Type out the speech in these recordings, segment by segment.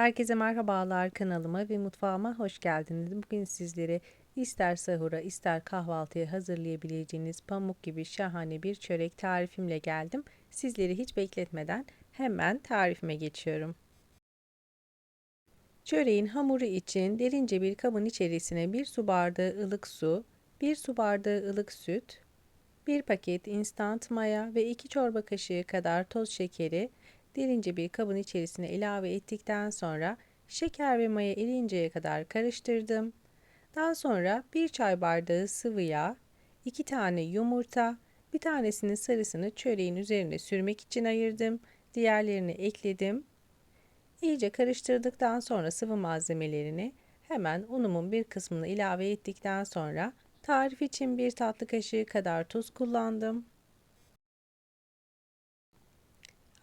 Herkese merhabalar kanalıma ve mutfağıma hoş geldiniz. Bugün sizlere ister sahura ister kahvaltıya hazırlayabileceğiniz pamuk gibi şahane bir çörek tarifimle geldim. Sizleri hiç bekletmeden hemen tarifime geçiyorum. Çöreğin hamuru için derince bir kabın içerisine bir su bardağı ılık su, bir su bardağı ılık süt, bir paket instant maya ve 2 çorba kaşığı kadar toz şekeri derince bir kabın içerisine ilave ettikten sonra şeker ve maya erinceye kadar karıştırdım. Daha sonra bir çay bardağı sıvı yağ, 2 tane yumurta, bir tanesinin sarısını çöreğin üzerine sürmek için ayırdım. Diğerlerini ekledim. İyice karıştırdıktan sonra sıvı malzemelerini hemen unumun bir kısmını ilave ettikten sonra tarif için bir tatlı kaşığı kadar tuz kullandım.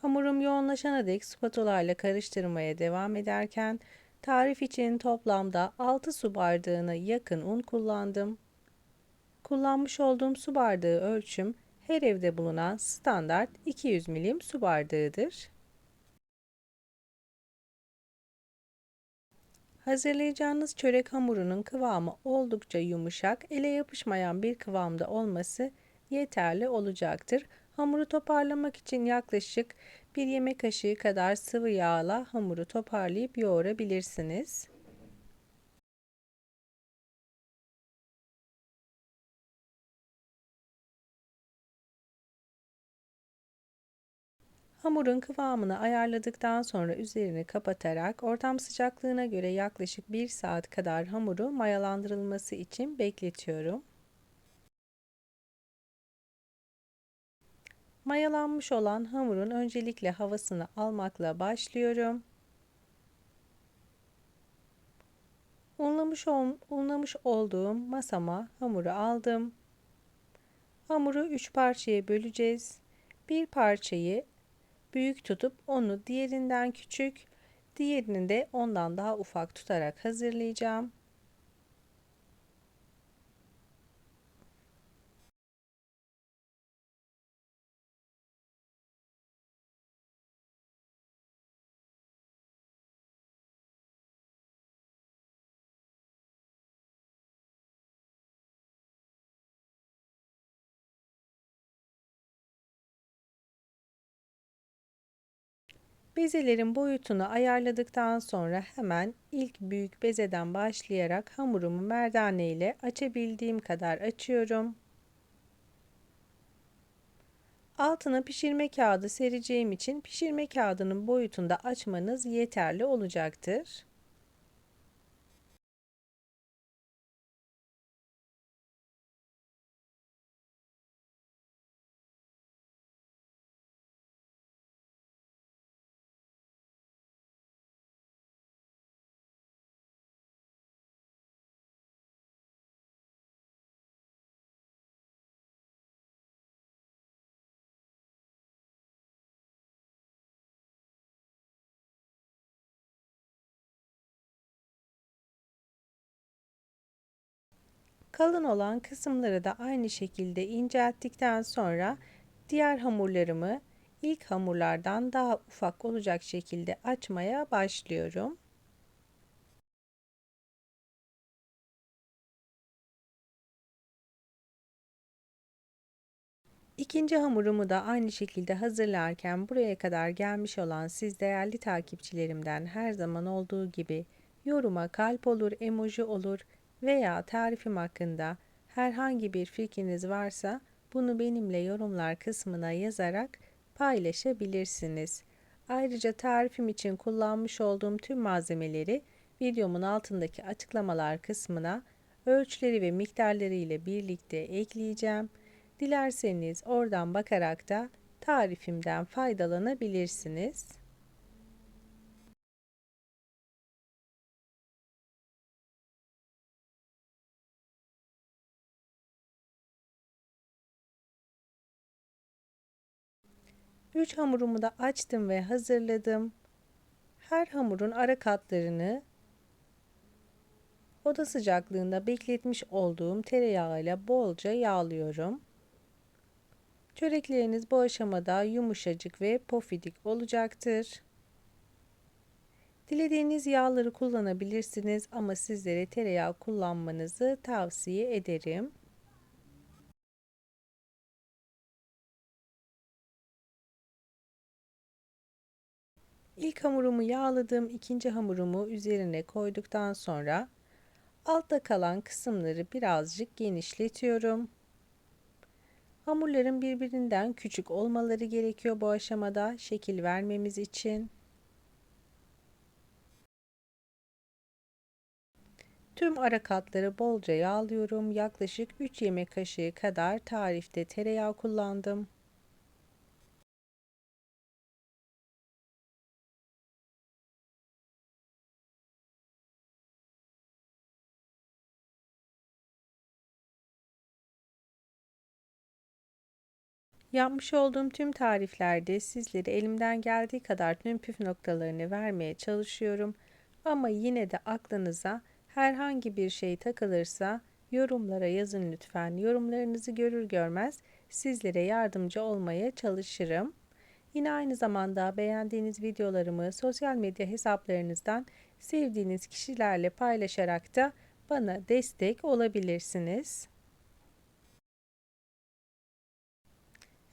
Hamurum yoğunlaşana dek spatula karıştırmaya devam ederken tarif için toplamda 6 su bardağına yakın un kullandım. Kullanmış olduğum su bardağı ölçüm her evde bulunan standart 200 milim su bardağıdır. Hazırlayacağınız çörek hamurunun kıvamı oldukça yumuşak, ele yapışmayan bir kıvamda olması yeterli olacaktır. Hamuru toparlamak için yaklaşık bir yemek kaşığı kadar sıvı yağla hamuru toparlayıp yoğurabilirsiniz. Hamurun kıvamını ayarladıktan sonra üzerini kapatarak ortam sıcaklığına göre yaklaşık 1 saat kadar hamuru mayalandırılması için bekletiyorum. Mayalanmış olan hamurun öncelikle havasını almakla başlıyorum. Unlamış, ol, unlamış olduğum masama hamuru aldım. Hamuru 3 parçaya böleceğiz. Bir parçayı büyük tutup onu diğerinden küçük, diğerini de ondan daha ufak tutarak hazırlayacağım. Bezelerin boyutunu ayarladıktan sonra hemen ilk büyük bezeden başlayarak hamurumu merdane ile açabildiğim kadar açıyorum. Altına pişirme kağıdı sereceğim için pişirme kağıdının boyutunda açmanız yeterli olacaktır. Kalın olan kısımları da aynı şekilde incelttikten sonra diğer hamurlarımı ilk hamurlardan daha ufak olacak şekilde açmaya başlıyorum. İkinci hamurumu da aynı şekilde hazırlarken buraya kadar gelmiş olan siz değerli takipçilerimden her zaman olduğu gibi yoruma kalp olur, emoji olur veya tarifim hakkında herhangi bir fikriniz varsa bunu benimle yorumlar kısmına yazarak paylaşabilirsiniz. Ayrıca tarifim için kullanmış olduğum tüm malzemeleri videomun altındaki açıklamalar kısmına ölçüleri ve miktarları ile birlikte ekleyeceğim. Dilerseniz oradan bakarak da tarifimden faydalanabilirsiniz. 3 hamurumu da açtım ve hazırladım. Her hamurun ara katlarını oda sıcaklığında bekletmiş olduğum tereyağıyla bolca yağlıyorum. Çörekleriniz bu aşamada yumuşacık ve pofidik olacaktır. Dilediğiniz yağları kullanabilirsiniz ama sizlere tereyağı kullanmanızı tavsiye ederim. İlk hamurumu yağladım. ikinci hamurumu üzerine koyduktan sonra altta kalan kısımları birazcık genişletiyorum. Hamurların birbirinden küçük olmaları gerekiyor bu aşamada şekil vermemiz için. Tüm ara katları bolca yağlıyorum. Yaklaşık 3 yemek kaşığı kadar tarifte tereyağı kullandım. Yapmış olduğum tüm tariflerde sizlere elimden geldiği kadar tüm püf noktalarını vermeye çalışıyorum. Ama yine de aklınıza herhangi bir şey takılırsa yorumlara yazın lütfen. Yorumlarınızı görür görmez sizlere yardımcı olmaya çalışırım. Yine aynı zamanda beğendiğiniz videolarımı sosyal medya hesaplarınızdan sevdiğiniz kişilerle paylaşarak da bana destek olabilirsiniz.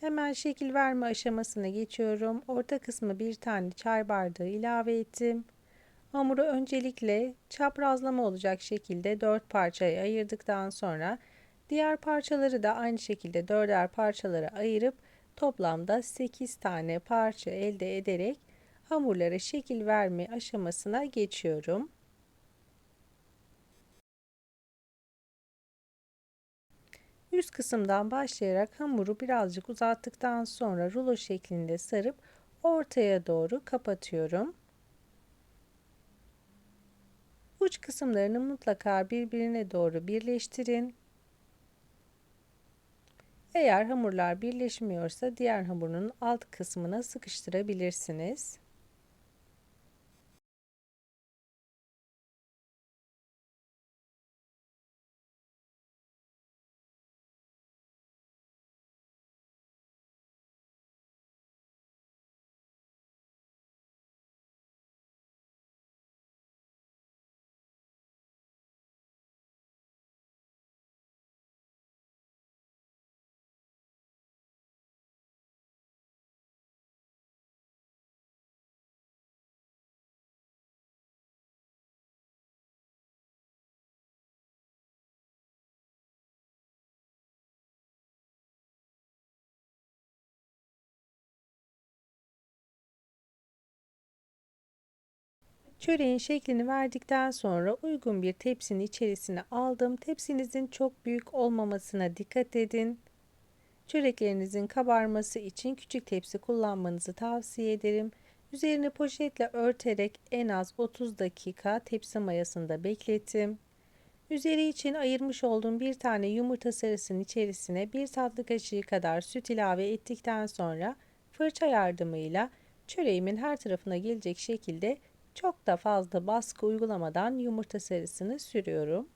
Hemen şekil verme aşamasına geçiyorum. Orta kısmı bir tane çay bardağı ilave ettim. Hamuru öncelikle çaprazlama olacak şekilde dört parçaya ayırdıktan sonra diğer parçaları da aynı şekilde dörder parçalara ayırıp toplamda 8 tane parça elde ederek hamurlara şekil verme aşamasına geçiyorum. Üst kısımdan başlayarak hamuru birazcık uzattıktan sonra rulo şeklinde sarıp ortaya doğru kapatıyorum. Uç kısımlarını mutlaka birbirine doğru birleştirin. Eğer hamurlar birleşmiyorsa diğer hamurun alt kısmına sıkıştırabilirsiniz. Çöreğin şeklini verdikten sonra uygun bir tepsinin içerisine aldım. Tepsinizin çok büyük olmamasına dikkat edin. Çöreklerinizin kabarması için küçük tepsi kullanmanızı tavsiye ederim. Üzerine poşetle örterek en az 30 dakika tepsi mayasında bekletim. Üzeri için ayırmış olduğum bir tane yumurta sarısının içerisine bir tatlı kaşığı kadar süt ilave ettikten sonra fırça yardımıyla çöreğimin her tarafına gelecek şekilde çok da fazla baskı uygulamadan yumurta sarısını sürüyorum.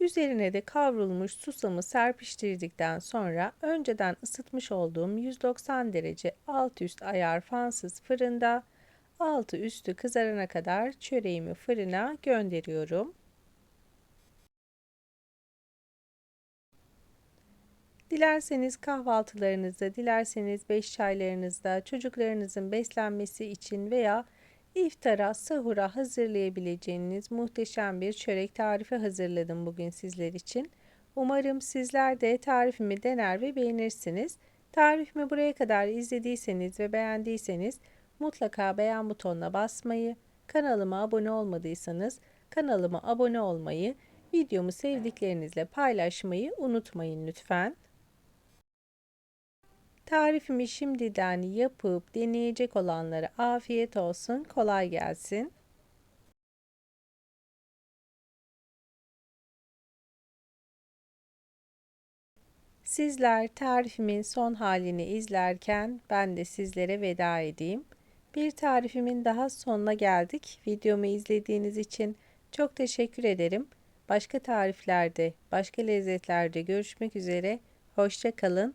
Üzerine de kavrulmuş susamı serpiştirdikten sonra önceden ısıtmış olduğum 190 derece alt üst ayar fansız fırında altı üstü kızarana kadar çöreğimi fırına gönderiyorum. Dilerseniz kahvaltılarınızda, dilerseniz beş çaylarınızda, çocuklarınızın beslenmesi için veya iftara, sahura hazırlayabileceğiniz muhteşem bir çörek tarifi hazırladım bugün sizler için. Umarım sizler de tarifimi dener ve beğenirsiniz. Tarifimi buraya kadar izlediyseniz ve beğendiyseniz mutlaka beğen butonuna basmayı, kanalıma abone olmadıysanız kanalıma abone olmayı, videomu sevdiklerinizle paylaşmayı unutmayın lütfen. Tarifimi şimdiden yapıp deneyecek olanlara afiyet olsun, kolay gelsin. Sizler tarifimin son halini izlerken ben de sizlere veda edeyim. Bir tarifimin daha sonuna geldik. Videomu izlediğiniz için çok teşekkür ederim. Başka tariflerde, başka lezzetlerde görüşmek üzere. Hoşça kalın.